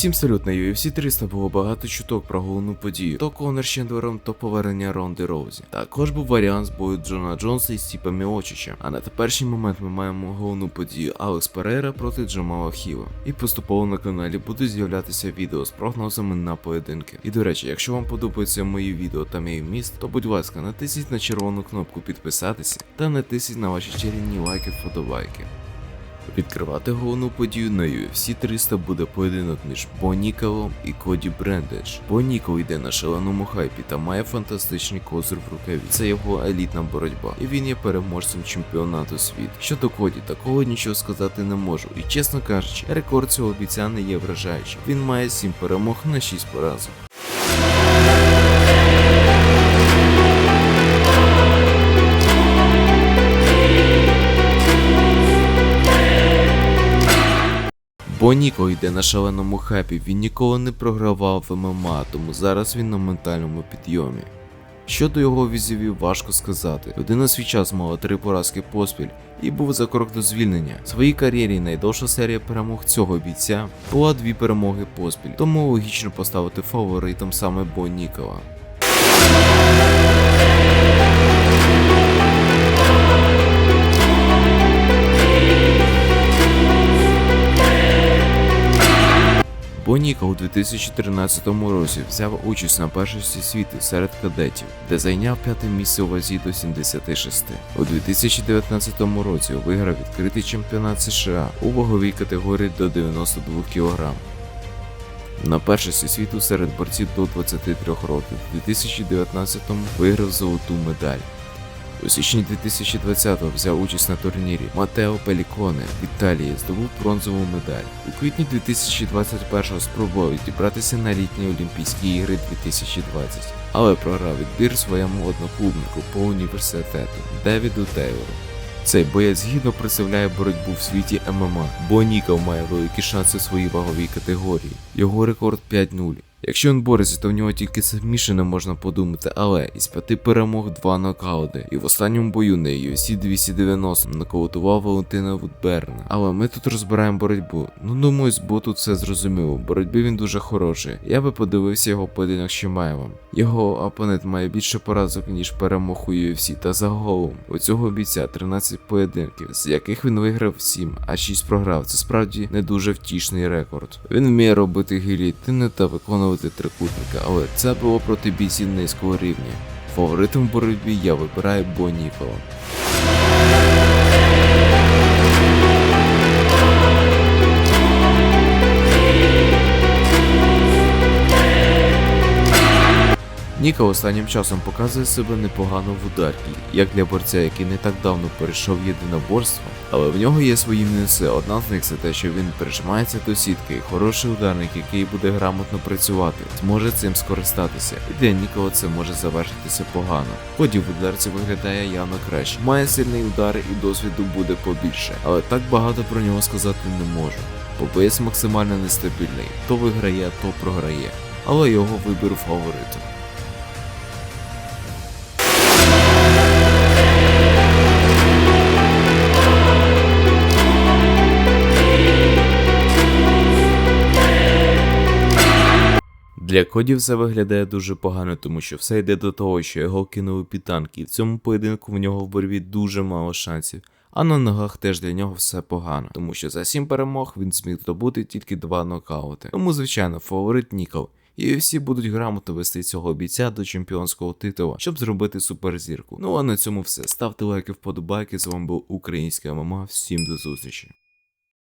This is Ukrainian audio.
Всім салют на UFC 300 було багато чуток про головну подію. То Конор з Чендером, то повернення Ронди Роузі. Також був варіант з бою Джона Джонса із Стіпа Міочича. А на теперішній момент ми маємо головну подію Алекс Перейра проти Джамала Хіла. І поступово на каналі будуть з'являтися відео з прогнозами на поєдинки. І до речі, якщо вам подобаються мої відео та мій міст, то будь ласка, натисніть на червону кнопку підписатися та натисніть на ваші чарівні лайки вподобайки. Відкривати головну подію на UFC 300 буде поєдинок між Бонікалом і Коді Брендедж. Бонікал йде на шаленому хайпі та має фантастичний козир в рукаві. Це його елітна боротьба, і він є переможцем чемпіонату світу. Щодо Коді, такого нічого сказати не можу. І чесно кажучи, рекорд цього бійця не є вражаючим. Він має 7 перемог на 6 поразок. Бо Ніко йде на шаленому хапі, він ніколи не програвав в ММА, тому зараз він на ментальному підйомі. Щодо його візівів, важко сказати. Людина свій час мала три поразки поспіль і був за крок до звільнення. В своїй кар'єрі найдовша серія перемог цього бійця була дві перемоги поспіль, тому логічно поставити фаворитом саме Бо Нікола. Боніка у 2013 році взяв участь на першості світу серед кадетів, де зайняв п'яте місце у вазі до 76. У 2019 році виграв відкритий чемпіонат США у ваговій категорії до 92 кг. На першості світу серед борців до 23 років у 2019-му виграв золоту медаль. У січні 2020-го взяв участь на турнірі Матео Пеліконе в Італії здобув бронзову медаль. У квітні 2021-го спробував дібратися на літні Олімпійські ігри 2020, але програв відбір своєму одноклубнику по університету Девіду Тейлору. Цей боєць гідно представляє боротьбу в світі ММА, бо Ніков має великі шанси в своїй ваговій категорії. Його рекорд 5-0. Якщо він бореться, то в нього тільки змішане можна подумати, але із п'яти перемог два нокаути. І в останньому бою на UFC 290 нокаутував Валентина Вудберна. Але ми тут розбираємо боротьбу. Ну думаю, з бо тут все зрозуміло. В боротьбі він дуже хороший. Я би подивився його поєдинок з Чимаєвом. Його опонент має більше поразок, ніж перемог у UFC, та загалом у цього бійця 13 поєдинків, з яких він виграв 7, а 6 програв. Це справді не дуже втішний рекорд. Він вміє робити гілітини та виконувати трикутники, але це було проти бійців низького рівня. Фаворитом в боротьбі я вибираю Бонікова. Ніка останнім часом показує себе непогано в ударі, як для борця, який не так давно перейшов єдиноборство, але в нього є свої мінуси. Одна з них це те, що він прижимається до сітки, і хороший ударник, який буде грамотно працювати, зможе цим скористатися. І для Нікола це може завершитися погано. Ході в ударці виглядає явно краще. Має сильний удар і досвіду буде побільше, але так багато про нього сказати не можу. Бо максимально нестабільний, то виграє, то програє. Але його вибір фаворитом. Для Коді все виглядає дуже погано, тому що все йде до того, що його кинули під танк, і в цьому поєдинку в нього в боротьбі дуже мало шансів. А на ногах теж для нього все погано, тому що за 7 перемог він зміг здобути тільки 2 нокаути. Тому, звичайно, фаворит Нікол. І всі будуть грамотно вести цього бійця до чемпіонського титула, щоб зробити суперзірку. Ну а на цьому все. Ставте лайки, вподобайки. З вами був Українська ММА. Всім до зустрічі.